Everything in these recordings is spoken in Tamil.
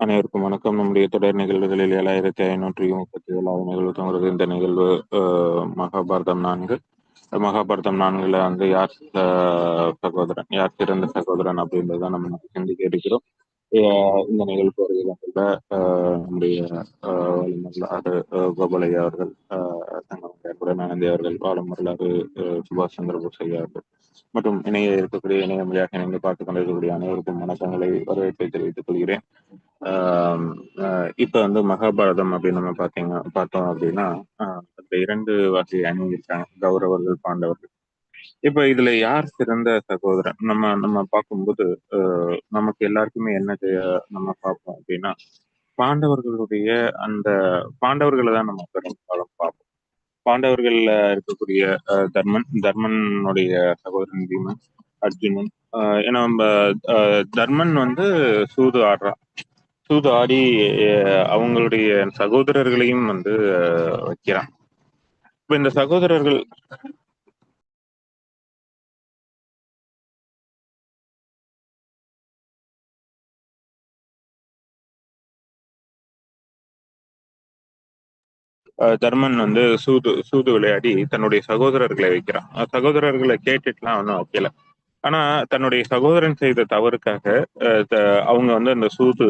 அனைவருக்கும் வணக்கம். நம்முடைய தொடர் நிகழ்வுகளில் ஏழாயிரத்தி ஐநூற்றி முப்பத்தி ஏழாவது நிகழ்வு தோன்றது இந்த நிகழ்வு மகாபாரதம் நான்கு. மகாபாரதம் நான்குல வந்து யார் சகோதரன் யார் சிறந்த சகோதரன் அப்படின்றத நம்ம சிந்திக்க இருக்கிறோம். இந்த நிகழ்வு வருகிறதுல நம்முடைய வாழும் வரலாறு கோபாலையா அவர்கள் தங்களுடைய குடநானந்தி அவர்கள் வாழும் வரலாறு சுபாஷ் சந்திர போஸ் ஐயா அவர்கள் மற்றும் இணைய இருக்கக்கூடிய இணைய மொழியாக இணைந்து பார்த்துக் கொண்டிருக்கக்கூடிய அனைவருக்கும் வணக்கங்களை வரவேற்பை தெரிவித்துக் கொள்கிறேன். இப்ப வந்து மகாபாரதம் அப்படின்னு நம்ம பாத்தீங்க பார்த்தோம் அப்படின்னா அந்த இரண்டு வகை அணி இருக்காங்க கௌரவர்கள் பாண்டவர்கள். இப்ப இதுல யார் சிறந்த சகோதரன்? நம்ம நம்ம பார்க்கும்போது நமக்கு எல்லாருக்குமே என்ன நம்ம பார்ப்போம் அப்படின்னா பாண்டவர்களுடைய அந்த பாண்டவர்களை தான் நம்ம பெரும்பாலும் பார்ப்போம். பாண்டவர்கள்ல இருக்கக்கூடிய தர்மன் தர்மனுடைய சகோதரன் பீமன் அர்ஜுனன் ஏன்னா நம்ம தர்மன் வந்து சூது ஆடுறான் சூது ஆடி அவங்களுடைய சகோதரர்களையும் வந்து வைக்கிறான். இப்ப இந்த சகோதரர்கள் தர்மன் வந்து சூது சூது விளையாடி தன்னுடைய சகோதரர்களை வைக்கிறான். சகோதரர்களை கேட்டுட்டுலாம் ஒன்றும் வைக்கல. ஆனா தன்னுடைய சகோதரன் செய்த தவறுக்காக அவங்க வந்து அந்த சூது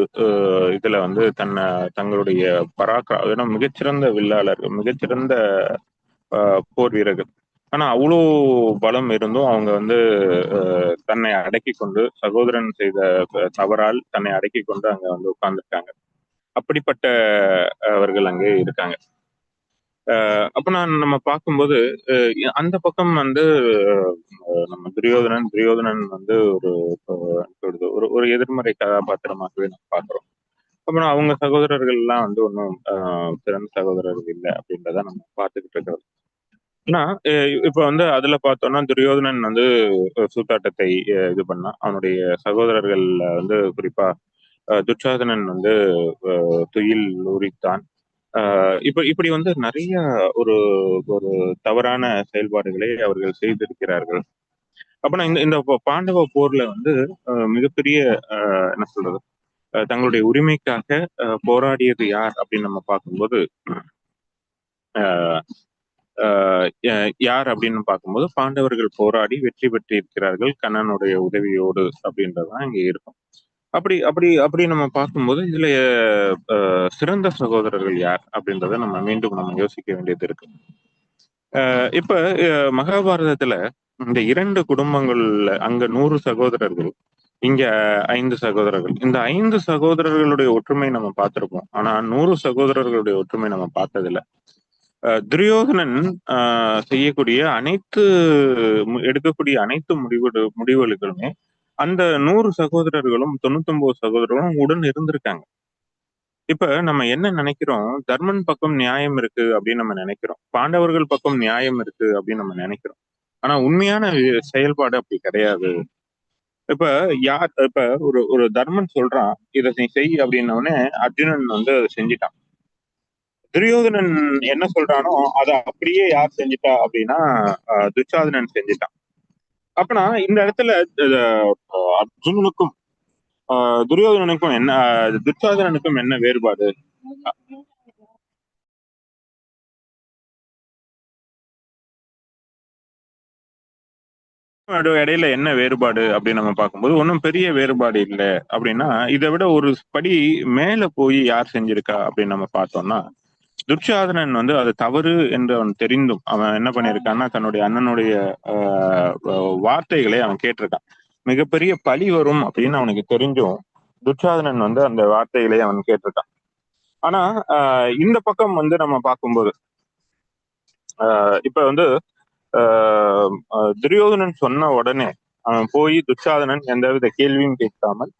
இதுல வந்து தன்னை தங்களுடைய பராக்கா ஏன்னா மிகச்சிறந்த வில்லாளர்கள் மிகச்சிறந்த போர் வீரர்கள். ஆனா அவ்வளோ பலம் இருந்தும் அவங்க வந்து தன்னை அடக்கி கொண்டு சகோதரன் செய்த தவறால் தன்னை அடக்கி கொண்டு அங்க வந்து உட்கார்ந்துருக்காங்க. அப்படிப்பட்ட அவர்கள் அங்கே இருக்காங்க. அப்ப நான் நம்ம பார்க்கும்போது அந்த பக்கம் வந்து நம்ம துரியோதனன் துரியோதனன் வந்து ஒரு ஒரு ஒரு எதிர்மறை கதாபாத்திரமாகவே நம்ம பாக்குறோம் அப்புறம் அவங்க சகோதரர்கள் எல்லாம் வந்து ஒன்றும் சிறந்த சகோதரர்கள் இல்லை அப்படின்றத நம்ம பார்த்துக்கிட்டு இருக்கிறோம். ஆனா இப்ப வந்து அதுல பார்த்தோம்னா துரியோதனன் வந்து சூத்தாட்டத்தை இது பண்ணா அவனுடைய சகோதரர்கள்ல வந்து குறிப்பா துச்சாதனன் வந்து துயில் உரித்தான். இப்ப இப்படி வந்து நிறைய ஒரு ஒரு தவறான செயல்பாடுகளை அவர்கள் செய்திருக்கிறார்கள். அப்ப இந்த இந்த பாண்டவ போர்ல வந்து மிகப்பெரிய என்ன சொல்றது தங்களுடைய உரிமைக்காக போராடியது யார் அப்படின்னு நம்ம பார்க்கும்போது யார் அப்படின்னு பார்க்கும்போது பாண்டவர்கள் போராடி வெற்றி பெற்று இருக்கிறார்கள் கண்ணனுடைய உதவியோடு அப்படின்றதான் இங்க இருக்கும். அப்படி அப்படி அப்படி நம்ம பார்க்கும்போது இதுல சிறந்த சகோதரர்கள் யார் அப்படின்றத நம்ம மீண்டும் நம்ம யோசிக்க வேண்டியது இருக்கு. இப்ப மகாபாரதத்துல இந்த இரண்டு குடும்பங்கள்ல அங்க நூறு சகோதரர்கள் இங்க ஐந்து சகோதரர்கள். இந்த ஐந்து சகோதரர்களுடைய ஒற்றுமை நம்ம பார்த்திருப்போம். ஆனா நூறு சகோதரர்களுடைய ஒற்றுமை நம்ம பார்த்ததில்ல. துரியோதனன் செய்யக்கூடிய அனைத்து எடுக்கக்கூடிய அனைத்து முடிவு முடிவுகளுமே அந்த நூறு சகோதரர்களும் தொண்ணூத்தொன்பது சகோதரர்களும் உடன் இருந்திருக்காங்க. இப்ப நம்ம என்ன நினைக்கிறோம்? தர்மன் பக்கம் நியாயம் இருக்கு அப்படின்னு நம்ம நினைக்கிறோம். பாண்டவர்கள் பக்கம் நியாயம் இருக்கு அப்படின்னு நம்ம நினைக்கிறோம். ஆனா உண்மையான செயல்பாடு அப்படி கிடையாது. இப்ப யார் இப்ப ஒரு ஒரு தர்மன் சொல்றான் இதை நீ செய் அப்படின்னோடனே அர்ஜுனன் வந்து அதை செஞ்சிட்டான். துரியோதனன் என்ன சொல்றானோ அதை அப்படியே யார் செஞ்சிட்டா அப்படின்னா துச்சாதனன் செஞ்சிட்டான். அப்பனா இந்த இடத்துல அர்ஜுனனுக்கும் துரியோதனனுக்கும் என்ன துர்சாதனனுக்கும் என்ன வேறுபாடு? இடையில என்ன வேறுபாடு அப்படின்னு நம்ம பார்க்கும்போது ஒன்றும் பெரிய வேறுபாடு இல்லை. அப்படின்னா இதை விட ஒரு படி மேல போய் யார் செஞ்சிருக்கா அப்படின்னு நம்ம பார்த்தோம்னா துர்ச்சாதனன் வந்து அது தவறு என்று அவன் தெரிந்தும். அவன் என்ன பண்ணியிருக்கான்னா தன்னுடைய அண்ணனுடைய வார்த்தைகளை அவன் கேட்டிருக்கான். மிகப்பெரிய பழி வரும் அப்படின்னு அவனுக்கு தெரிஞ்சும் துர்ச்சாதனன் வந்து அந்த வார்த்தைகளை அவன் கேட்டிருக்கான். ஆனா இந்த பக்கம் வந்து நம்ம பார்க்கும்போது இப்ப வந்து துரியோதனன் சொன்ன உடனே அவன் போய் துச்சாதனன் எந்தவித கேள்வியும் கேட்காமல்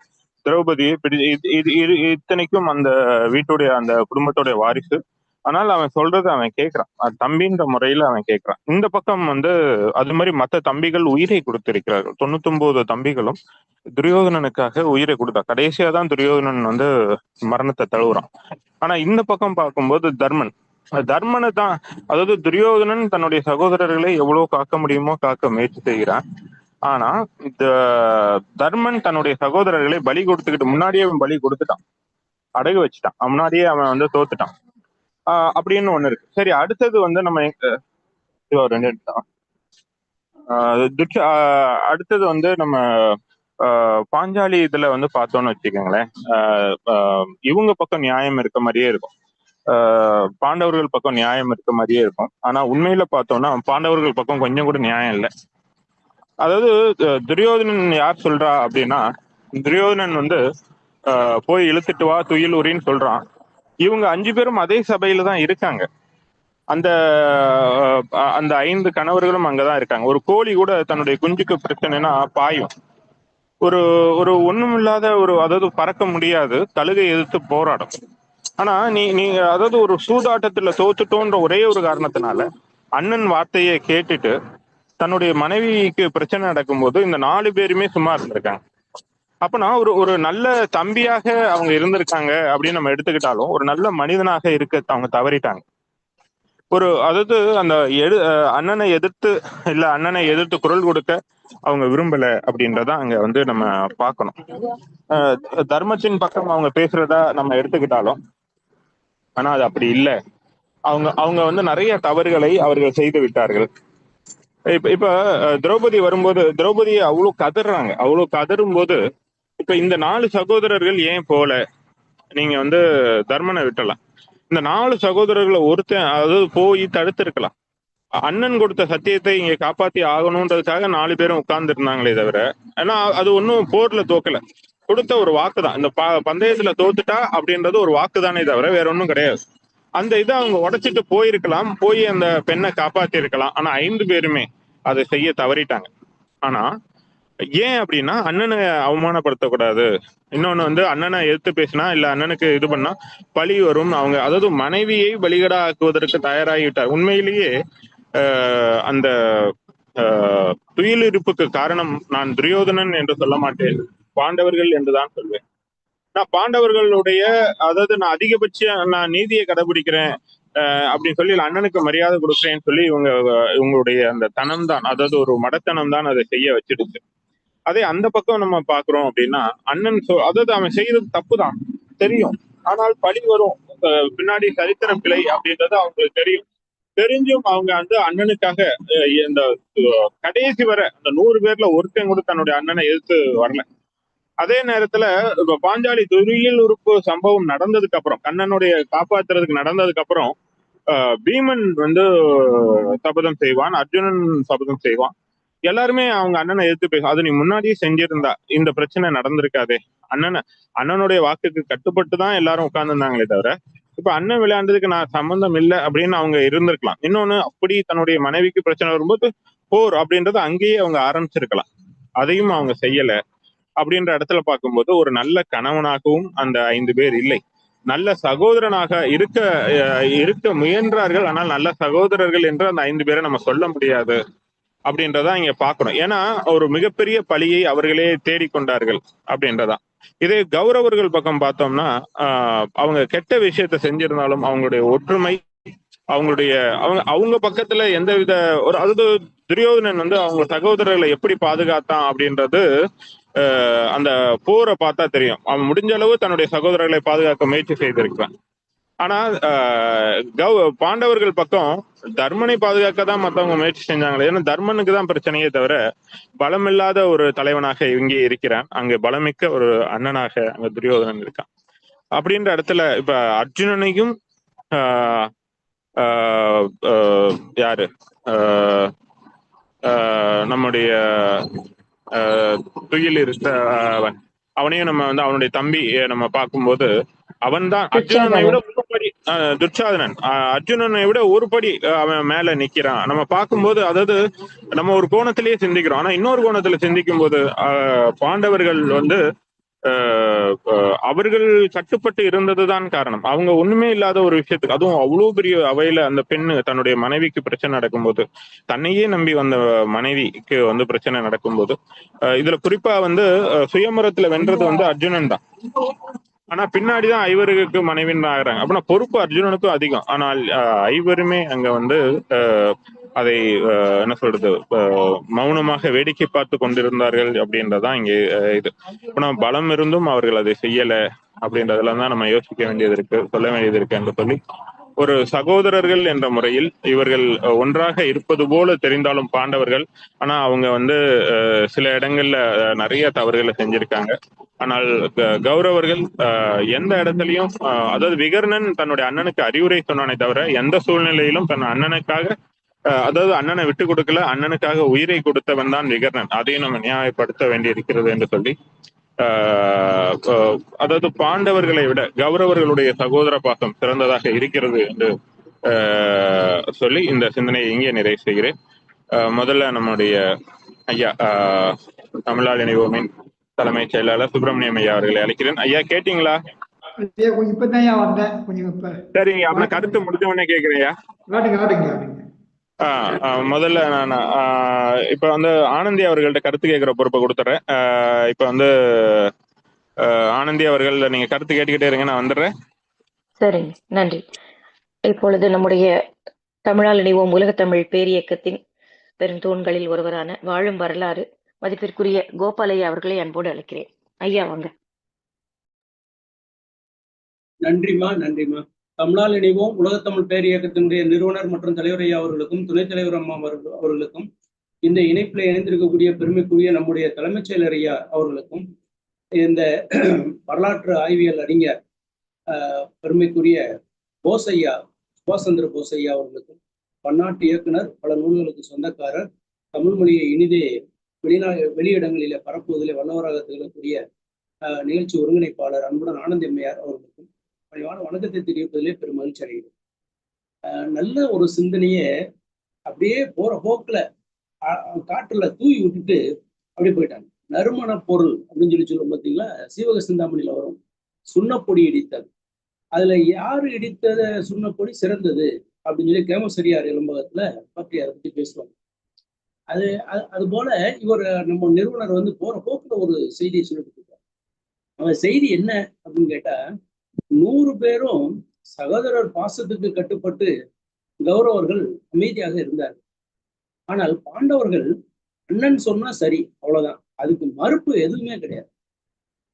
திரௌபதியை பிடி இது இத்தனைக்கும் அந்த வீட்டுடைய அந்த குடும்பத்துடைய வாரிசு ஆனால் அவன் சொல்றது அவன் கேட்கிறான் தம்பின்ற முறையில அவன் கேட்கிறான் இந்த பக்கம் வந்து அது மாதிரி மத்த தம்பிகள் உயிரை கொடுத்திருக்கிறார்கள். தொண்ணூத்தொன்பது தம்பிகளும் துரியோதனனுக்காக உயிரை கொடுத்தா கடைசியா தான் துரியோதனன் வந்து மரணத்தை தழுவுறான். ஆனா இந்த பக்கம் பார்க்கும்போது தர்மன். தர்மனை தான் அதாவது துரியோதனன் தன்னுடைய சகோதரர்களை எவ்வளவு காக்க முடியுமோ காக்க முயற்சி செய்கிறான். ஆனா இந்த தர்மன் தன்னுடைய சகோதரர்களை பலி கொடுத்துக்கிட்டு முன்னாடியே அவன் பலி கொடுத்துட்டான். அடகு வச்சுட்டான். முன்னாடியே அவன் வந்து தோத்துட்டான். அப்படின்னு ஒண்ணு இருக்கு. சரி அடுத்தது வந்து நம்ம எங்க- ரெண்டு நிமிஷம். ஆஹ் ஆஹ் அடுத்தது வந்து நம்ம ஆஹ் பாஞ்சாலி இதுல வந்து பார்த்தோம்னு வச்சுக்கோங்களேன். ஆஹ் இவங்க பக்கம் நியாயம் இருக்க மாதிரியே இருக்கும். ஆஹ் பாண்டவர்கள் பக்கம் நியாயம் இருக்க மாதிரியே இருக்கும். ஆனா உண்மையில பார்த்தோம்னா பாண்டவர்கள் பக்கம் கொஞ்சம் கூட நியாயம் இல்லை. அதாவது துரியோதனன் யார் சொல்றா அப்படின்னா துரியோதனன் வந்து ஆஹ் போய் இழுத்துட்டு வா துயில் உரின்னு சொல்றான். இவங்க அஞ்சு பேரும் அதே சபையில தான் இருக்காங்க. அந்த அந்த ஐந்து கணவர்களும் அங்கதான் இருக்காங்க. ஒரு கோழி கூட தன்னுடைய குஞ்சுக்கு பிரச்சனைனா பாயும். ஒரு ஒரு ஒண்ணுமில்லாத ஒரு அதாவது பறக்க முடியாது. தழுகை எதிர்த்து போராடும். ஆனா நீ நீ அதாவது ஒரு சூதாட்டத்துல தோத்துட்டோன்ற ஒரே ஒரு காரணத்தினால அண்ணன் வார்த்தையை கேட்டுட்டு தன்னுடைய மனைவிக்கு பிரச்சனை நடக்கும்போது இந்த நாலு பேருமே சும்மா இருந்திருக்காங்க. அப்பனா ஒரு ஒரு நல்ல தம்பியாக அவங்க இருந்திருக்காங்க அப்படின்னு நம்ம எடுத்துக்கிட்டாலும் ஒரு நல்ல மனிதனாக இருக்க அவங்க தவறிட்டாங்க. ஒரு அதாவது அந்த எடு அண்ணனை எதிர்த்து இல்ல அண்ணனை எதிர்த்து குரல் கொடுக்க அவங்க விரும்பல அப்படின்றத அங்க வந்து நம்ம பார்க்கணும். தர்மத்தின் பக்கம் அவங்க பேசுறதா நம்ம எடுத்துக்கிட்டாலும் ஆனா அது அப்படி இல்லை. அவங்க அவங்க வந்து நிறைய தவறுகளை அவர்கள் செய்து விட்டார்கள். இப்ப இப்ப திரௌபதி வரும்போது திரௌபதியை அவ்வளவு கதறாங்க. அவ்வளவு கதறும் போது இப்ப இந்த நாலு சகோதரர்கள் ஏன் போல? நீங்க வந்து தர்மனை விட்டலாம் இந்த நாலு சகோதரர்களை ஒருத்தன் அதாவது போய் தடுத்திருக்கலாம். அண்ணன் கொடுத்த சத்தியத்தை இங்க காப்பாத்தி ஆகணுன்றதுக்காக நாலு பேரும் உட்கார்ந்து இருந்தாங்களே தவிர ஏன்னா அது ஒன்றும் போர்ல தோக்கல. கொடுத்த ஒரு வாக்கு தான் இந்த ப- பந்தயத்துல தோத்துட்டா அப்படின்றது ஒரு வாக்கு தானே தவிர வேற ஒன்றும் கிடையாது. அந்த இதை அவங்க உடைச்சிட்டு போயிருக்கலாம். போய் அந்த பெண்ணை காப்பாத்தி இருக்கலாம் ஆனா ஐந்து பேருமே அதை செய்ய தவறிட்டாங்க. ஆனா ஏன் அப்படின்னா அண்ணனை அவமானப்படுத்தக்கூடாது. இன்னொன்னு வந்து அண்ணனை எடுத்து பேசினா இல்ல அண்ணனுக்கு இது பண்ணா பழி வரும். அவங்க அதாவது மனைவியை பலிகடா ஆக்குவதற்கு தயாராகிவிட்டார். உண்மையிலேயே ஆஹ் அந்த ஆஹ் துயிலிருப்புக்கு காரணம் நான் துரியோதனன் என்று சொல்ல மாட்டேன். பாண்டவர்கள் என்றுதான் சொல்வேன். நான் பாண்டவர்களுடைய அதாவது நான் அதிகபட்ச நான் நீதியை கடைபிடிக்கிறேன் ஆஹ் அப்படின்னு சொல்லி அண்ணனுக்கு மரியாதை கொடுக்குறேன்னு சொல்லி இவங்க இவங்களுடைய அந்த தனம் தான் அதாவது ஒரு மடத்தனம் தான் அதை செய்ய வச்சிடுச்சு. அதே அந்த பக்கம் நம்ம பாக்குறோம் அப்படின்னா அண்ணன் சொல் அதாவது அவன் செய்யறது தப்பு தான் தெரியும். ஆனால் பழி வரும். பின்னாடி சரித்திர பிழை அப்படின்றது அவங்களுக்கு தெரியும். தெரிஞ்சும் அவங்க வந்து அண்ணனுக்காக இந்த கடைசி வரை அந்த நூறு பேர்ல ஒருத்தன் கூட தன்னுடைய அண்ணனை எதிர்த்து வரல. அதே நேரத்துல இப்ப பாஞ்சாலி துரியல் உறுப்பு சம்பவம் நடந்ததுக்கு அப்புறம் கண்ணனுடைய காப்பாத்துறதுக்கு நடந்ததுக்கு அப்புறம் ஆஹ் பீமன் வந்து சபதம் செய்வான் அர்ஜுனன் சபதம் செய்வான். எல்லாருமே அவங்க அண்ணனை எதிர்த்து பேசும் அது நீ முன்னாடியே செஞ்சிருந்தா இந்த பிரச்சனை நடந்திருக்காதே. அண்ணனை அண்ணனுடைய வாக்குக்கு கட்டுப்பட்டு தான் எல்லாரும் உட்கார்ந்துருந்தாங்களே தவிர இப்ப அண்ணன் விளையாண்டதுக்கு நான் சம்பந்தம் இல்லை அப்படின்னு அவங்க இருந்திருக்கலாம். இன்னொன்னு அப்படி தன்னுடைய மனைவிக்கு பிரச்சனை வரும்போது போர் அப்படின்றத அங்கேயே அவங்க ஆரம்பிச்சிருக்கலாம். அதையும் அவங்க செய்யல. அப்படின்ற இடத்துல பார்க்கும்போது ஒரு நல்ல கணவனாகவும் அந்த ஐந்து பேர் இல்லை. நல்ல சகோதரனாக இருக்க அஹ், இருக்க முயன்றார்கள். ஆனால் நல்ல சகோதரர்கள் என்று அந்த ஐந்து பேரை நம்ம சொல்ல முடியாது. அப்படின்றத இங்க பார்க்கணும். ஏன்னா ஒரு மிகப்பெரிய பழியை அவர்களே தேடிக்கொண்டார்கள் அப்படின்றதா இதே கௌரவர்கள் பக்கம் பார்த்தோம்னா ஆஹ், அவங்க கெட்ட விஷயத்த செஞ்சிருந்தாலும் அவங்களுடைய ஒற்றுமை அவங்களுடைய அவங்க அவங்க பக்கத்துல எந்த வித ஒரு அதாவது துரியோதனன் வந்து அவங்க சகோதரர்களை எப்படி பாதுகாத்தான் அப்படின்றது ஆஹ், அந்த போரை பார்த்தா தெரியும். அவன் முடிஞ்ச அளவு தன்னுடைய சகோதரர்களை பாதுகாக்க முயற்சி செய்திருக்கான் ஆனா ஆஹ், கௌ பாண்டவர்கள் பக்கம் தர்மனை பாதுகாக்க தான் மத்தவங்க முயற்சி செஞ்சாங்களே ஏன்னா தர்மனுக்கு தான் பிரச்சனையே தவிர பலமில்லாத ஒரு தலைவனாக இங்கே இருக்கிறான். அங்க பலமிக்க ஒரு அண்ணனாக அங்க துரியோதனன் இருக்கான். அப்படின்ற இடத்துல இப்ப அர்ஜுனனையும் ஆஹ், ஆஹ், ஆஹ், யாரு? ஆஹ், ஆஹ், நம்முடைய ஆஹ், துயில் இருந்த அவன். அவனையும் நம்ம வந்து அவனுடைய தம்பி நம்ம பார்க்கும்போது அவன் தான் அர்ஜுனனை விட ஒரு படி துர்ச்சாதனன். அர்ஜுனனை விட ஒரு படி அவன் மேல நிக்கிறான். நம்ம பார்க்கும்போது அதாவது நம்ம ஒரு கோணத்திலேயே சிந்திக்கிறோம். ஆனா இன்னொரு கோணத்துல சிந்திக்கும் போது பாண்டவர்கள் வந்து அவர்கள் கட்டுப்பட்டு இருந்ததுதான் காரணம். அவங்க ஒண்ணுமே இல்லாத ஒரு விஷயத்துக்கு அதுவும் அவ்வளவு பெரிய அவையில அந்த பெண்ணு தன்னுடைய மனைவிக்கு பிரச்சனை நடக்கும்போது தன்னையே நம்பி வந்த மனைவிக்கு வந்து பிரச்சனை நடக்கும்போது இதுல குறிப்பா வந்து சுயமரத்துல வென்றது வந்து அர்ஜுனன் தான். ஆனா பின்னாடிதான் ஐவருக்கு மனைவின் ஆகுறாங்க. அப்படின்னா பொறுப்பு அர்ஜுனனுக்கும் அதிகம். ஆனால் ஐவருமே அங்க வந்து அதை என்ன சொல்றது மௌனமாக வேடிக்கை பார்த்து கொண்டிருந்தார்கள் அப்படின்றதான் இங்கே அஹ், இது. ஆனா பலம் இருந்தும் அவர்கள் அதை செய்யல அப்படின்றதுல தான் நம்ம யோசிக்க வேண்டியது இருக்கு சொல்ல வேண்டியது இருக்கு என்று சொல்லி ஒரு சகோதரர்கள் என்ற முறையில் இவர்கள் ஒன்றாக இருப்பது போல தெரிந்தாலும் பாண்டவர்கள். ஆனா அவங்க வந்து சில இடங்கள்ல நிறைய தவறுகளை செஞ்சிருக்காங்க. ஆனால் க- கௌரவர்கள் அஹ், எந்த இடத்துலயும் அஹ், அதாவது விகர்ணன் தன்னுடைய அண்ணனுக்கு அறிவுரை சொன்னானே தவிர எந்த சூழ்நிலையிலும் தன் அண்ணனுக்காக அஹ், அதாவது அண்ணனை விட்டு கொடுக்கல அண்ணனுக்காக உயிரை கொடுத்தவன் தான் விகர்ணன். அதையும் நம்ம நியாயப்படுத்த வேண்டி இருக்கிறது என்று சொல்லி அதாவது பாண்டவர்களை விட கௌரவர்களுடைய சகோதர பாசம் சிறந்ததாக இருக்கிறது என்று சொல்லி இந்த சிந்தனையை இங்கே நிறைவு செய்கிறேன். முதல்ல நம்முடைய ஐயா ஆஹ் தமிழால் இணைவோமின் தலைமைச் செயலாளர் சுப்பிரமணியம் ஐயா அவர்களை அழைக்கிறேன். ஐயா கேட்டீங்களா? சரிங்க கருத்து முடிஞ்ச உடனே கேட்கிறேன் முதல்ல நான் இப்ப வந்து ஆனந்தி அவர்கள்ட்ட கருத்து கேட்கிற பொறுப்பை கொடுத்துறேன் இப்ப வந்து ஆனந்தி அவர்கள் நீங்க கருத்து கேட்டுக்கிட்டே இருங்க நான் வந்துடுறேன். சரிங்க நன்றி. இப்பொழுது நம்முடைய தமிழால் இணைவோம் உலகத்தமிழ் பேரியக்கத்தின் பெரும் தூண்களில் ஒருவரான வாழும் வரலாறு மதிப்பிற்குரிய கோபாலையா அவர்களை அன்போடு அழைக்கிறேன். ஐயா வாங்க. நன்றிம்மா நன்றிம்மா. தமிழால் இணைவோம். உலகத்தமிழ் பேர் இயக்கத்தினுடைய நிறுவனர் மற்றும் தலைவர் ஐயா அவர்களுக்கும் துணைத் தலைவர் அம்மா அவர்கள்- அவர்களுக்கும் இந்த இணைப்பில் இணைந்திருக்கக்கூடிய பெருமைக்குரிய நம்முடைய தலைமைச் செயலர் ஐயா அவர்களுக்கும் இந்த வரலாற்று ஆய்வியல் அறிஞர் ஆஹ், பெருமைக்குரிய போஸ் ஐயா சுபாஷ் சந்திர போஸ் ஐயா அவர்களுக்கும் பன்னாட்டு இயக்குனர் பல நூல்களுக்கு சொந்தக்காரர் தமிழ் மொழியை இனிதே வெளிநா வெளியிடங்களிலே பரப்புவதிலே வல்லவராக திகழக்கூடிய நிகழ்ச்சி ஒருங்கிணைப்பாளர் அன்புடன் ஆனந்த் எம்மையார் அவர்களுக்கும் பணிவான வணக்கத்தை தெரிவிப்பதிலே பெரும் மகிழ்ச்சி அடைகிறது ஆஹ் நல்ல ஒரு சிந்தனையை அப்படியே போற போக்குல காற்றுல தூவி விட்டுட்டு அப்படியே போயிட்டாங்க. நறுமண பொருள் அப்படின்னு சொல்லி சொல்லுவோம் பார்த்தீங்களா சீவக சிந்தாமணியில வரும். சுண்ணப்பொடி இடித்தல். அதுல யாரு இடித்தத சுண்ணப்பொடி சிறந்தது? அப்படின்னு சொல்லி கேமசரியார் இளம்பகத்துல பற்றி அதை பத்தி பேசுவாங்க. அது அது அது போல இவர் நம்ம நிறுவனர் வந்து போற போக்குல ஒரு செய்தியை சொல்லிட்டு இருக்காரு அந்த செய்தி என்ன அப்படின்னு கேட்டா நூறு பேரும் சகோதரர் பாசத்துக்கு கட்டுப்பட்டு கௌரவர்கள் அமைதியாக இருந்தார். ஆனால் பாண்டவர்கள் அண்ணன் சொன்னா சரி அவ்வளவுதான். அதுக்கு மறுப்பு எதுவுமே கிடையாது.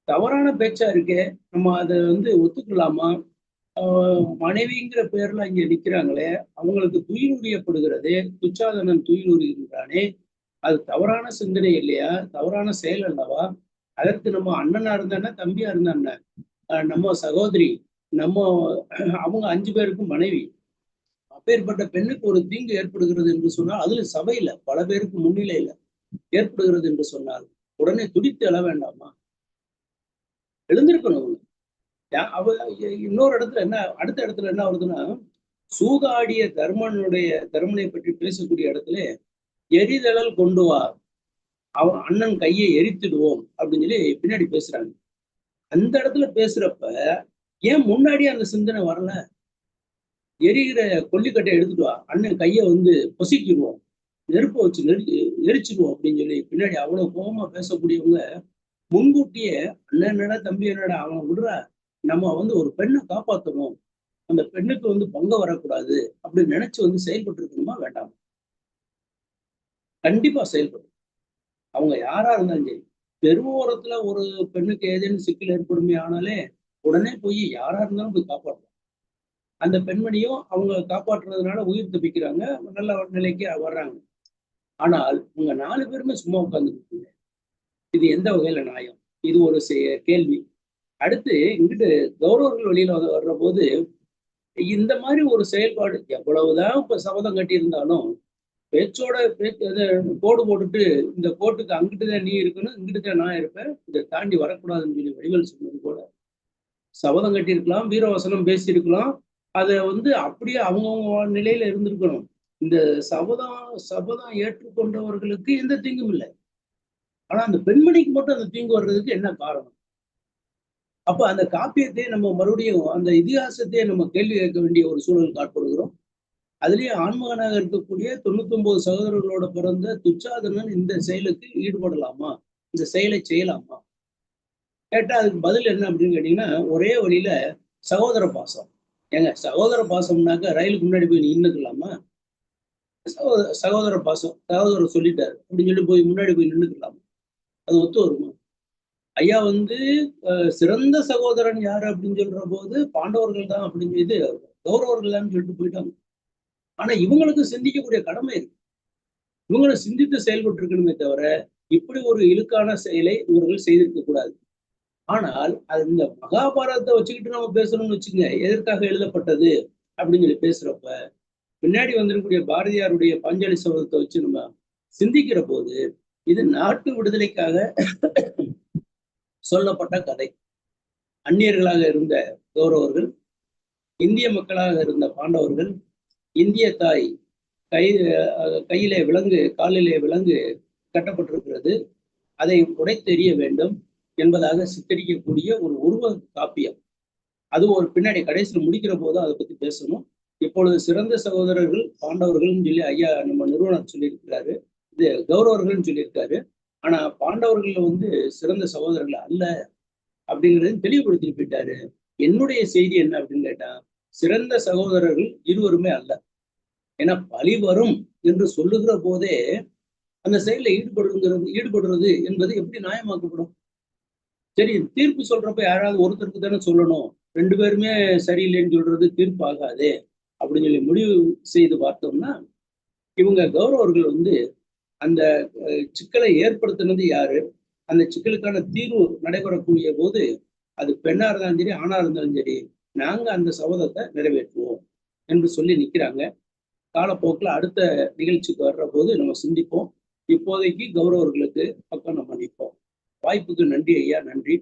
தவறான பேச்சா இருக்கே நம்ம அதை வந்து ஒத்துக்கலாமா? ஆஹ் மனைவிங்கிற பேர்ல இங்க நிக்கிறாங்களே அவங்களுக்கு துயிலுரியப்படுகிறது துச்சாதனன் துயிலுறுகின்றானே அது தவறான சிந்தனை இல்லையா? தவறான செயல் அல்லவா? அதற்கு நம்ம அண்ணனா இருந்தானே தம்பியா இருந்தானே நம்ம சகோதரி நம்ம அவங்க அஞ்சு பேருக்கும் மனைவி. அப்பேற்பட்ட பெண்ணுக்கு ஒரு தீங்கு ஏற்படுகிறது என்று சொன்னால் அதுல சபையில பல பேருக்கு முன்னிலையில ஏற்படுகிறது என்று சொன்னால் உடனே துடித்து எழ வேண்டாமா? எழுந்திருக்கணும். அவ இன்னொரு இடத்துல என்ன அடுத்த இடத்துல என்ன வருதுன்னா சூதாடிய தர்மனுடைய தர்மனை பற்றி பேசக்கூடிய இடத்துல எரிதழல் கொண்டு வா. அவன் அண்ணன் கையை எரித்திடுவோம் அப்படின்னு சொல்லி பின்னாடி பேசுறாங்க. அந்த இடத்துல பேசுறப்ப ஏன் முன்னாடியே அந்த சிந்தனை வரல? எரிகிற கொல்லிக்கட்டை எடுத்துட்டு வா. அண்ணன் கையை வந்து பொசிக்கிடுவோம் நெருப்பை வச்சு நெரி எரிச்சிடுவோம் அப்படின்னு சொல்லி பின்னாடி அவ்வளவு கோபமா பேசக்கூடியவங்க முன்கூட்டியே அண்ணன் என்னடா தம்பி என்னடா அவன் விடுறா. நம்ம வந்து ஒரு பெண்ணை காப்பாற்றணும் அந்த பெண்ணுக்கு வந்து பங்க வரக்கூடாது அப்படின்னு நினைச்சு வந்து செயல்பட்டு இருக்கணுமா வேண்டாம்? கண்டிப்பா செயல்படும். அவங்க யாரா இருந்தாலும் சரி. தெருவோரத்துல ஒரு பெண்ணுக்கு ஏதேனும் சிக்கல் ஏற்படுமே ஆனாலே உடனே போய் யாரா இருந்தாலும் போய் காப்பாற்றலாம் அந்த பெண்மணியும் அவங்க காப்பாற்றுறதுனால உயிர் தப்பிக்கிறாங்க. நல்ல நிலைக்கு வர்றாங்க. ஆனால் உங்க நாலு பேருமே சும்மா உட்காந்துருக்கீங்க இது எந்த வகையில நியாயம்? இது ஒரு கேள்வி. அடுத்து இங்கிட்டு கௌரவர்கள் வெளியில வர்ற போது இந்த மாதிரி ஒரு செயல்பாடு எவ்வளவுதான் இப்ப சபதம் கட்டியிருந்தாலும் பேச்சோட பேச்சு கோடு போட்டுட்டு இந்த கோட்டுக்கு அங்கிட்டு தான் நீ இருக்கணும் இங்கிட்டு தான் நான் இருப்பேன் இதை தாண்டி வரக்கூடாதுன்னு சொல்லி வடிவல் சொன்னது போல. சபதம் கட்டியிருக்கலாம் வீரவசனம் பேசியிருக்கலாம் அதை வந்து அப்படியே அவங்கவுங்க நிலையில இருந்திருக்கணும். இந்த சபதம் சபதம் ஏற்றுக்கொண்டவர்களுக்கு எந்த தீங்கும் இல்லை. ஆனா அந்த பெண்மணிக்கு மட்டும் அந்த தீங்கு வர்றதுக்கு என்ன காரணம்? அப்ப அந்த காப்பியத்தை நம்ம மறுபடியும் அந்த இதிகாசத்தையே நம்ம கேள்வி கேட்க வேண்டிய ஒரு சூழல் காட்படுகிறோம். அதுலயே ஆண்மகனாக இருக்கக்கூடிய தொண்ணூத்தொன்பது சகோதரர்களோட பிறந்த துச்சாதனன் இந்த செயலுக்கு ஈடுபடலாமா? இந்த செயலை செய்யலாமா? கேட்டா அதுக்கு பதில் என்ன அப்படின்னு கேட்டீங்கன்னா ஒரே வழியில சகோதர பாசம். ஏங்க சகோதர பாசம்னாக்க ரயிலுக்கு முன்னாடி போய் நின்னுக்கலாமா? சகோதர சகோதர பாசம் சகோதரர் சொல்லிட்டாரு. அப்படின்னு சொல்லி போய் முன்னாடி போய் நின்னுக்கலாமா? அது ஒத்து வருமா? ஐயா வந்து சிறந்த சகோதரன் யாரு அப்படின்னு சொல்ற போது பாண்டவர்கள் தான் அப்படின்னு இது கௌரவர்கள் தான் சொல்லிட்டு போயிட்டாங்க. ஆனா இவங்களுக்கு சிந்திக்கக்கூடிய கடமை இருக்கு. இவங்களும் சிந்தித்து செயல்பட்டு இருக்கணுமே தவிர இப்படி ஒரு இழுக்கான செயலை இவர்கள் செய்திருக்க கூடாது. ஆனால் அது இந்த மகாபாரதத்தை வச்சுக்கிட்டு நம்ம பேசணும்னு வச்சுங்க எதற்காக எழுதப்பட்டது அப்படின்னு சொல்லி பேசுறப்ப பின்னாடி வந்திருக்கக்கூடிய பாரதியாருடைய பாஞ்சாலி சபதத்தை வச்சு நம்ம சிந்திக்கிற போது இது நாட்டு விடுதலைக்காக சொல்லப்பட்ட கதை. அந்நியர்களாக இருந்த கௌரவர்கள் இந்திய மக்களாக இருந்த பாண்டவர்கள் இந்திய தாய் கை கையிலே விலங்கு காலிலே விலங்கு கட்டப்பட்டிருக்கிறது. அதை உடைத்தெறிய வேண்டும் என்பதாக சித்தரிக்கக்கூடிய ஒரு உருவ காப்பியம். அது ஒரு பின்னாடி கடைசியில் முடிக்கிற போது அதை பத்தி பேசணும். இப்பொழுது சிறந்த சகோதரர்கள் பாண்டவர்கள்னு சொல்லி ஐயா நம்ம நிறுவனர் சொல்லியிருக்கிறாரு. இது கௌரவர்கள்னு சொல்லியிருக்காரு. ஆனா பாண்டவர்கள் வந்து சிறந்த சகோதரர்கள் அல்ல அப்படிங்கிறதையும் தெளிவுபடுத்தி போயிட்டாரு. என்னுடைய செய்தி என்ன அப்படின்னு கேட்டா சிறந்த சகோதரர்கள் இருவருமே அல்ல. ஏன்னா பழி வரும் என்று சொல்லுகிற போதே அந்த செயலில் ஈடுபடுங்கிறது ஈடுபடுறது என்பது எப்படி நியாயமாக்கப்படும்? சரி தீர்ப்பு சொல்றப்ப யாராவது ஒருத்தருக்கு தானே சொல்லணும். ரெண்டு பேருமே சரியில்லைன்னு சொல்றது தீர்ப்பு ஆகாது அப்படின்னு சொல்லி முடிவு செய்து பார்த்தோம்னா இவங்க கௌரவர்கள் வந்து அந்த சிக்கலை ஏற்படுத்தினது யாரு? அந்த சிக்கலுக்கான தீர்வு நடைபெறக்கூடிய போது அது பெண்ணா இருந்தாலும் சரி ஆணா இருந்தாலும் சரி நாங்க அந்த சபதத்தை நிறைவேற்றுவோம் என்று சொல்லி நிக்கிறாங்க. காலப்போக்கில் அடுத்த நிகழ்ச்சிக்கு வர்ற போது நம்ம சிந்திப்போம். இப்போதைக்கு கௌரவர்களுக்கு பக்கம் நம்ம நிற்போம். வாய்ப்புக்கு நன்றி ஐயா நன்றி.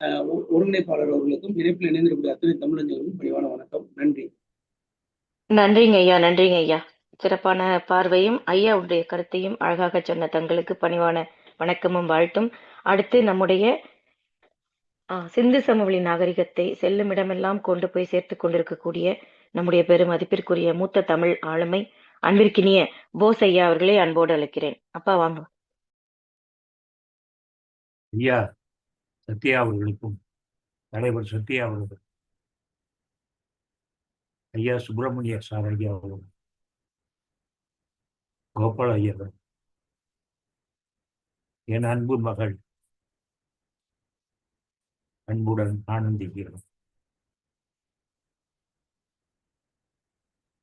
ஒருங்கிணைப்பாளர் அவர்களுக்கும் இணைப்பில் இணைந்திருக்கக்கூடிய அத்தனை தமிழஞ்சர்களுக்கும் பணிவான வணக்கம். நன்றி. நன்றிங்க ஐயா நன்றிங்க ஐயா. சிறப்பான பார்வையும் ஐயாவுடைய கருத்தையும் அழகாக சொன்ன தங்களுக்கு பணிவான வணக்கமும் வாழ்த்தும். அடுத்து நம்முடைய சிந்து சமவெளி நாகரிகத்தை செல்லும் இடமெல்லாம் கொண்டு போய் சேர்த்து கொண்டிருக்கக்கூடிய நம்முடைய பெருமதிப்பிற்குரிய மூத்த தமிழ் ஆளுமை அன்பிற்கினிய போஸ் ஐயா அவர்களை அன்போடு அழைக்கிறேன். அப்பா வாங்க. ஐயா சத்யா அவர்களுக்கும் தலைவர் சத்யா அவர்கள் ஐயா சுப்பிரமணிய சார் ஐயா அவர்கள் கோபால் ஐயா என் அன்பு மகள் அன்புடன் ஆனந்திக்கிறோம்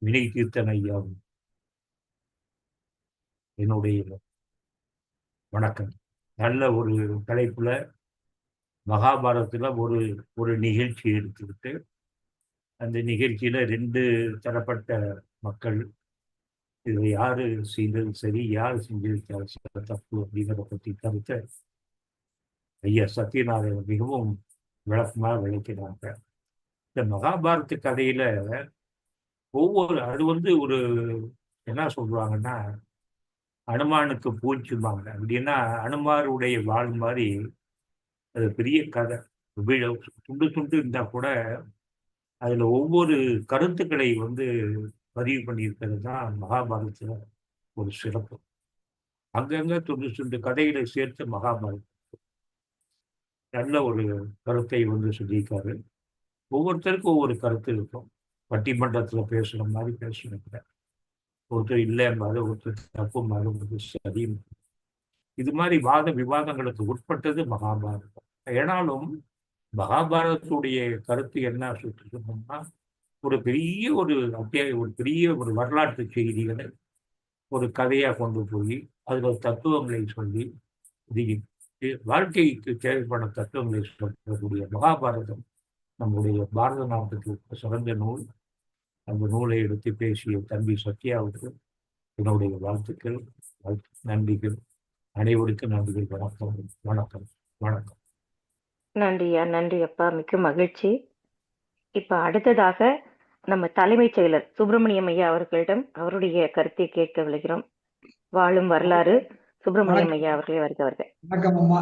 வினை தீர்த்தன் ஐயாவும். என்னுடைய வணக்கம். நல்ல ஒரு தலைப்புல மகாபாரதத்துல ஒரு ஒரு நிகழ்ச்சி எடுத்துக்கிட்டு அந்த நிகழ்ச்சியில ரெண்டு தரப்பட்ட மக்கள் இதை யாரு செய்தது சரி யார் செஞ்சது தப்பு அப்படிங்கிறத பற்றி கருத்தை ஐயா சத்யநாராயணன் மிகவும் விளக்கமாக விளக்கினாங்க. இந்த மகாபாரத கதையில ஒவ்வொரு அது வந்து ஒரு என்ன சொல்றாங்கன்னா அனுமானுக்கு பூச்சுமாங்க அப்படின்னா அனுமாருடைய வாழ் மாதிரி அது பெரிய கதை. வீழ துண்டு துண்டு இருந்தா கூட அதுல ஒவ்வொரு கருத்துக்களை வந்து பதிவு பண்ணியிருக்கிறது தான் மகாபாரதத்துல ஒரு சிறப்பு. அங்கங்க துண்டு துண்டு கதைகளை சேர்த்து மகாபாரதம். நல்ல ஒரு கருத்தை வந்து சொல்லியிருக்காரு. ஒவ்வொருத்தருக்கும் ஒவ்வொரு கருத்து இருக்கும். பட்டிமன்றத்தில் பேசுகிற மாதிரி பேசணும் ஒருத்தர் இல்லைம்பாரு ஒருத்தர் தப்பும்பாரு ஒருத்தர் சரி இது மாதிரி வாத விவாதங்களுக்கு உட்பட்டது மகாபாரதம். ஏனாலும் மகாபாரதத்துடைய கருத்து என்ன சொல்லிருக்கோம்னா ஒரு பெரிய ஒரு அத்தியாய ஒரு பெரிய ஒரு வரலாற்று செய்திகளை ஒரு கதையாக கொண்டு போய் அதில் தத்துவங்களை சொல்லி இது வாழ்க்கைக்கு தேவைப்பட தத்துவங்களை சொல்லக்கூடிய மகாபாரதம் நம்முடைய பாரத நாட்டுக்கு சிறந்த நூல். அந்த நூலை எடுத்து பேசிய தம்பி சத்யாவுக்கு என்னுடைய வாழ்த்துக்கள் வாழ்த்து நன்றிகள். அனைவருக்கும் நன்றிகள். வணக்கம். வணக்கம். வணக்கம். நன்றியா நன்றி அப்பா. மிக்க மகிழ்ச்சி. இப்ப அடுத்ததாக நம்ம தலைமைச் செயலர் சுப்பிரமணியம் ஐயா அவர்களிடம் அவருடைய கருத்தை கேட்க விளைகிறோம் வாழும் வரலாறு சுப்பிரமணியம் ஐயா அவர்களே வருக வருக வணக்கம் அம்மா.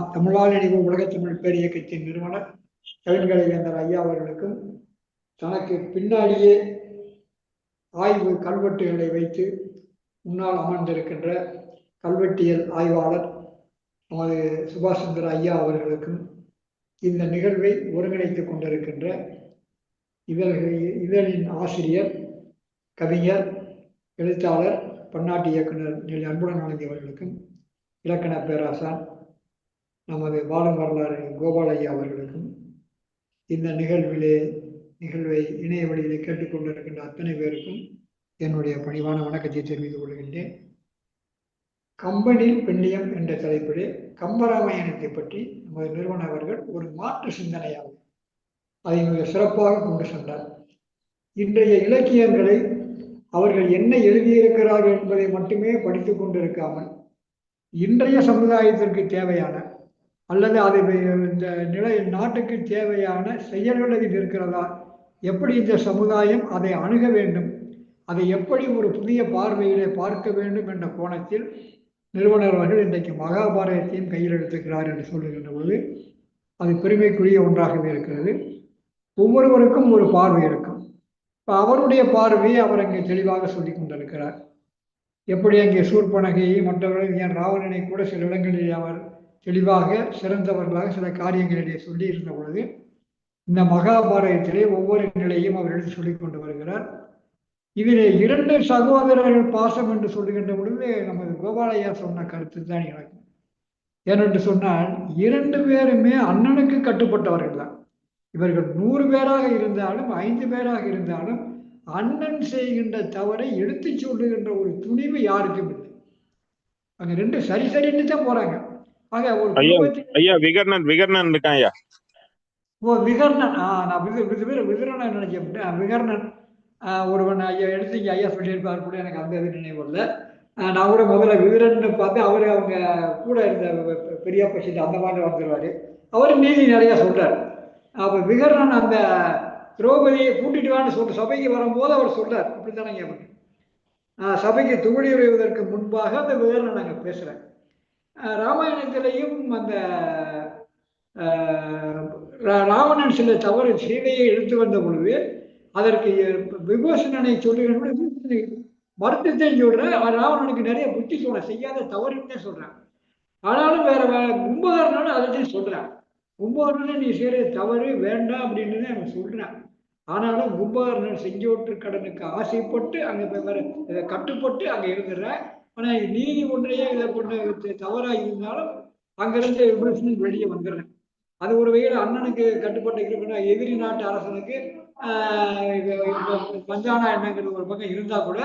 இணைவு உலக தமிழ் பேர் இயக்கத்தின் நிறுவனர் கவின்கலை ஐயா அவர்களுக்கும் தனக்கு பின்னாடியே ஆய்வு கல்வெட்டுகளை வைத்து முன்னால் அமர்ந்திருக்கின்ற கல்வெட்டியல் ஆய்வாளர் நமது சுபாஷ் சந்திர ஐயா அவர்களுக்கும் இந்த நிகழ்வை ஒருங்கிணைத்துக் கொண்டிருக்கின்ற இதழ்கள் இதழின் ஆசிரியர் கவிஞர் எழுத்தாளர் பன்னாட்டு இயக்குனர் நெல் அன்புடன் வழங்கியவர்களுக்கும் இலக்கண பேராசான் நமது பாலம் வரலாறு கோபாலையா அவர்களுக்கும் இந்த நிகழ்விலே நிகழ்வை இணைய வழியிலே கேட்டுக்கொண்டிருக்கின்ற அத்தனை பேருக்கும் என்னுடைய பணிவான வணக்கத்தை தெரிவித்துக் கொள்கின்றேன். கம்பெனி பெண்ணியம் என்ற தலைப்பிலே கம்பராமாயணத்தை பற்றி நமது நிறுவன அவர்கள் ஒரு மாற்று சிந்தனையாகும் அதை மிக சிறப்பாக கொண்டு சென்றார். இன்றைய இலக்கியங்களை அவர்கள் என்ன எழுதியிருக்கிறார்கள் என்பதை மட்டுமே படித்துக் கொண்டிருக்காமல் இன்றைய சமுதாயத்திற்கு தேவையான அல்லது அதை இந்த நிலை நாட்டுக்கு தேவையான செயல்கள் அதில் இருக்கிறதா? எப்படி இந்த சமுதாயம் அதை அணுக வேண்டும்? அதை எப்படி ஒரு புதிய பார்வையிலே பார்க்க வேண்டும் என்ற கோணத்தில் நிறுவனர் அவர்கள் இன்றைக்கு மகாபாரதத்தையும் கையில் எடுத்துக்கிறார் என்று சொல்லுகின்ற பொழுது அது பெருமைக்குரிய ஒன்றாகவே இருக்கிறது. ஒவ்வொருவருக்கும் ஒரு பார்வை இருக்கும். இப்போ அவருடைய பார்வையை அவர் அங்கே தெளிவாக சொல்லி கொண்டிருக்கிறார். எப்படி அங்கே சூர்பனகையை மற்றவர்கள் ஏன் ராவணனை கூட சில இடங்களில் அவர் தெளிவாக சிறந்தவர்களாக சில காரியங்களிலே சொல்லி இருந்த பொழுது இந்த மகாபாரதத்திலே ஒவ்வொரு நிலையும் அவர் எடுத்து சொல்லிக் கொண்டு வருகிறார். இதிலே இரண்டு சகோதரர்கள் பாசம் என்று சொல்லுகின்ற பொழுது நமது கோபாலையா சொன்ன கருத்து தான் எனக்கு. ஏனென்று சொன்னால் இரண்டு பேருமே அண்ணனுக்கு கட்டுப்பட்டவர்கள் தான். இவர்கள் நூறு பேராக இருந்தாலும் ஐந்து பேராக இருந்தாலும் அண்ணன் செய்கின்ற தவறை எடுத்து சொல்லுகின்ற ஒரு துணிவு யாருக்கும் இல்லை. அங்கே ரெண்டு சரி சரின்னு தான் போகிறாங்க ஆக ஒரு ஐயா, விகர்ணன் விகர்ணன் இருக்கான் ஐயா ஓ விகர்ணன். ஆ நான் விகரணன் நினைச்சேன். விகர்ணன் ஒருவன் ஐயா எடுத்து இங்கே ஐயா சொல்லியிருப்பார் கூட எனக்கு அந்த இது நினைவு இல்லை நான் கூட முதல்ல விகரன்னு பார்த்து அவர் அவங்க கூட இருந்த பெ- பெ- பெரியப்பா சித்த அந்த மாதிரி வந்துருவாரு அவர் நீதி நிறைய சொல்றார். அப்போ விகரணன் அந்த திரௌபதியை கூட்டிட்டு வான்னு சொல்ற சபைக்கு வரும்போது அவர் சொல்றார். இப்படித்தானே கேட்பேன் சபைக்கு துவடி உரைவதற்கு முன்பாக அந்த விகரணன் அங்கே பேசுறேன் ராமாயணத்திலையும் அந்த ராவணன் சில தவறு சீதையை எடுத்து வந்த பொழுது அதற்கு விபூஷணனை சொல்லுகிற வருத்தத்தை சொல்றேன் ராவணனுக்கு நிறைய புத்தி சொல்ல செய்யாத தவறுன்னு சொல்றான். ஆனாலும் வேற வேற கும்பகர்ணனும் அதையும் சொல்றான். கும்பகர்ணனை நீ செய்யற தவறு வேண்டாம் அப்படின்னு தான் அவன் சொல்றான். ஆனாலும் கும்பகர்ணன் செஞ்சோற்று கடனுக்கு ஆசைப்பட்டு அங்க வேற கட்டுப்பட்டு அங்க இருந்துடுறான் ஆனா நீதி ஒன்றையே இதை கொண்டு தவறா இருந்தாலும் அங்கிருந்து விபூஷணன் வெளியே வந்துடுறேன். அது ஒரு வகையில் அண்ணனுக்கு கட்டுப்பட்டு இருக்கிற எதிரி நாட்டு அரசனுக்கு பஞ்சானா என்னங்கிறது ஒரு பக்கம் இருந்தா கூட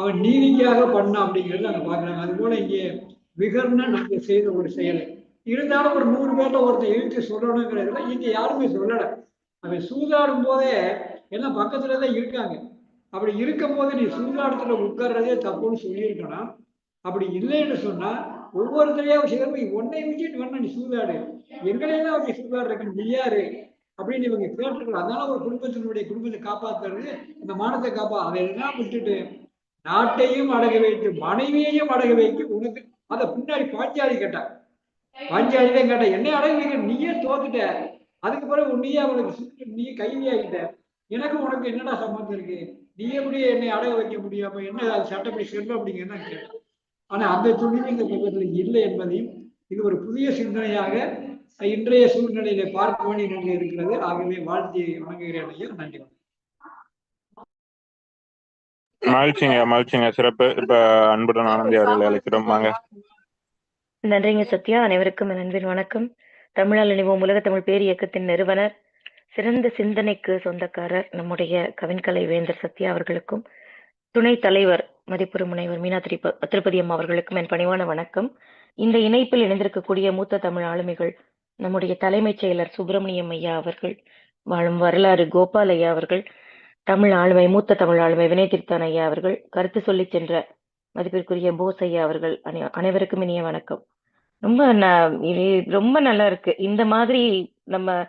அவன் நீதிக்காக பண்ணான் அப்படிங்கிறது அங்க பாக்குறாங்க அது போல இங்கே விகர்ன நாங்கள் செய்த ஒரு செயல். இருந்தாலும் ஒரு நூறு பேர்ல ஒருத்தன் இழுத்து சொல்லணுங்கிறதுல இங்க யாருமே சொல்லல. அவன் சூதாடும் போதே எல்லாம் பக்கத்துல தான் இருக்காங்க. அப்படி இருக்கும் போது நீ சூதாடத்துல உட்கார்றதே தப்புன்னு சொல்லியிருக்கணும். அப்படி இல்லைன்னு சொன்னா ஒவ்வொருத்தரையும் சிலர் ஒன்னை விட்டுட்டு வேணா நீ சூதாடு. எங்களையெல்லாம் வச்சு சூதாடுறதுக்கு நீ யாரு? அப்படின்னு இவங்க கேட்டுருக்கலாம் அதனால ஒரு குடும்பத்தினுடைய குடும்பத்தை காப்பாத்துறது இந்த மானத்தை காப்பா அதையெல்லாம் விட்டுட்டு நாட்டையும் அடக வைத்து மனைவியையும் அடக வைத்து உனக்கு அத பின்னாடி பாஞ்சாலி கேட்டா. பாஞ்சாலி தான் கேட்டா என்னை அடகு நீயே தோத்துட்ட. அதுக்கு பிறகு உன்னையே அவனுக்கு சுட்டு நீ கைதியாகிட்ட எனக்கு உனக்கு என்னடா சம்பந்தம் இருக்கு? நீ எப்படி என்னை அடக வைக்க முடியாம? என்ன அது சட்டப்படி செல்லும் அப்படிங்கிறதான் கேட்டான் ஆனா அந்த துணிவு இந்த பக்கத்தில் இல்லை என்பதையும் இது ஒரு புதிய சிந்தனையாக இன்றைய சூழ்நிலையில பார்க்க வேண்டிய நிலை இருக்கிறது. ஆகவே வாழ்த்தி வணங்குகிறேன் ஐயா. நன்றி. மகிழ்ச்சிங்க மகிழ்ச்சிங்க. சிறப்பு. இப்ப அன்புடன் ஆனந்தி அவர்களை அழைக்கிறோம். வாங்க. நன்றிங்க சத்யா. அனைவருக்கும் என் அன்பின் வணக்கம். தமிழால் இணைவோம் உலக தமிழ் பேர் இயக்கத்தின் நிறுவனர் சிறந்த சிந்தனைக்கு சொந்தக்காரர் நம்முடைய கவின்கலை வேந்தர் சத்யா அவர்களுக்கும் துணை தலைவர் மதிப்புறு முனைவர் மீனா திருப்ப திருப்பதி அம்மா அவர்களுக்கும் என் பணிவான வணக்கம். இந்த இணைப்பில் இணைந்திருக்கக்கூடிய மூத்த தமிழ் ஆளுமைகள் நம்முடைய தலைமைச் செயலர் சுப்பிரமணியம் ஐயா அவர்கள் வாழும் வரலாறு கோபால் ஐயா அவர்கள் தமிழ் ஆளுமை மூத்த தமிழ் ஆளுமை வினய் திருத்தான் ஐயா அவர்கள் கருத்து சொல்லி சென்ற மதிப்பிற்குரிய போஸ் ஐயா அவர்கள் அனை- அனைவருக்கும் இனிய வணக்கம். ரொம்ப ரொம்ப நல்லா இருக்கு. இந்த மாதிரி நம்ம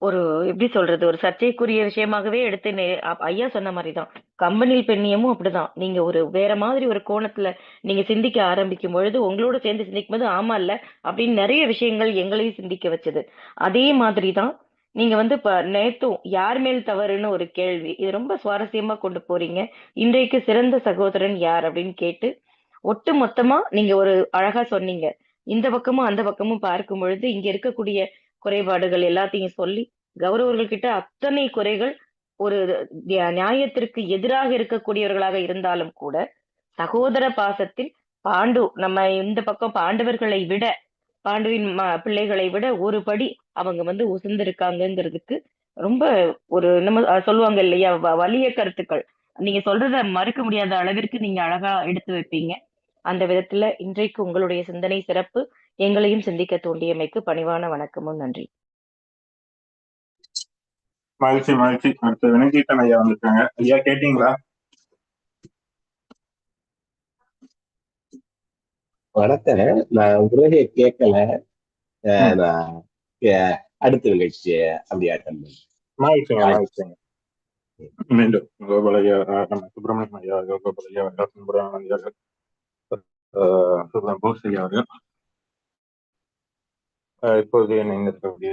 ஒரு எப்படி சொல்றது ஒரு சர்ச்சைக்குரிய விஷயமாகவே எடுத்து நே- அ- ஐயா சொன்ன மாதிரிதான். கம்பெனியில் பெண்ணியமும் அப்படிதான். நீங்க ஒரு வேற மாதிரி ஒரு கோணத்துல நீங்க சிந்திக்க ஆரம்பிக்கும் பொழுது உங்களோட சேர்ந்து சிந்திக்கும் போது ஆமா இல்ல அப்படின்னு நிறைய விஷயங்கள் எங்களையும் சிந்திக்க வச்சது. அதே மாதிரிதான் நீங்க வந்து இப்ப நேத்தும் யார் மேல் தவறுன்னு ஒரு கேள்வி இது ரொம்ப சுவாரஸ்யமா கொண்டு போறீங்க. இன்றைக்கு சிறந்த சகோதரன் யார் அப்படின்னு கேட்டு ஒட்டு மொத்தமா நீங்க ஒரு அழகா சொன்னீங்க. இந்த பக்கமும் அந்த பக்கமும் பார்க்கும் பொழுது இங்க இருக்கக்கூடிய குறைபாடுகள் எல்லாத்தையும் சொல்லி கௌரவர்கள் கிட்ட அத்தனை குறைகள் ஒரு நியாயத்திற்கு எதிராக இருக்கக்கூடியவர்களாக இருந்தாலும் கூட சகோதர பாசத்தில் பாண்டு நம்ம இந்த பக்கம் பாண்டவர்களை விட பாண்டுவின் ம- பிள்ளைகளை விட ஒரு படி அவங்க வந்து உசந்திருக்காங்கிறதுக்கு ரொம்ப ஒரு நம்ம அஹ் சொல்லுவாங்க இல்லையா வலிய கருத்துக்கள். நீங்க சொல்றத மறுக்க முடியாத அளவிற்கு நீங்க அழகா எடுத்து வைப்பீங்க. அந்த விதத்துல இன்றைக்கு உங்களுடைய சிந்தனை சிறப்பு எங்களையும் சிந்திக்க தூண்டியமைக்கு பணிவான வணக்கமும் நன்றி. மகிழ்ச்சி மகிழ்ச்சி. அடுத்து வினயகீதன் ஐயா வந்திருக்காங்க. ஐயா கேட்டீங்களா? வணக்கம் நான் உரையை கேட்கல. அஹ் நான் அடுத்த நிகழ்ச்சி அப்படி அட்டன் பண்ணேன் மீண்டும் கோபாலையா சுப்பிரமணியம் ஐயா கோபாலையா சுப்பிரமணியம் ஐயா அவர்கள், அஹ், சுப்ரம் போஸ் ஐயா அவர்கள் அஹ், இப்போது இணைந்திருக்கக்கூடிய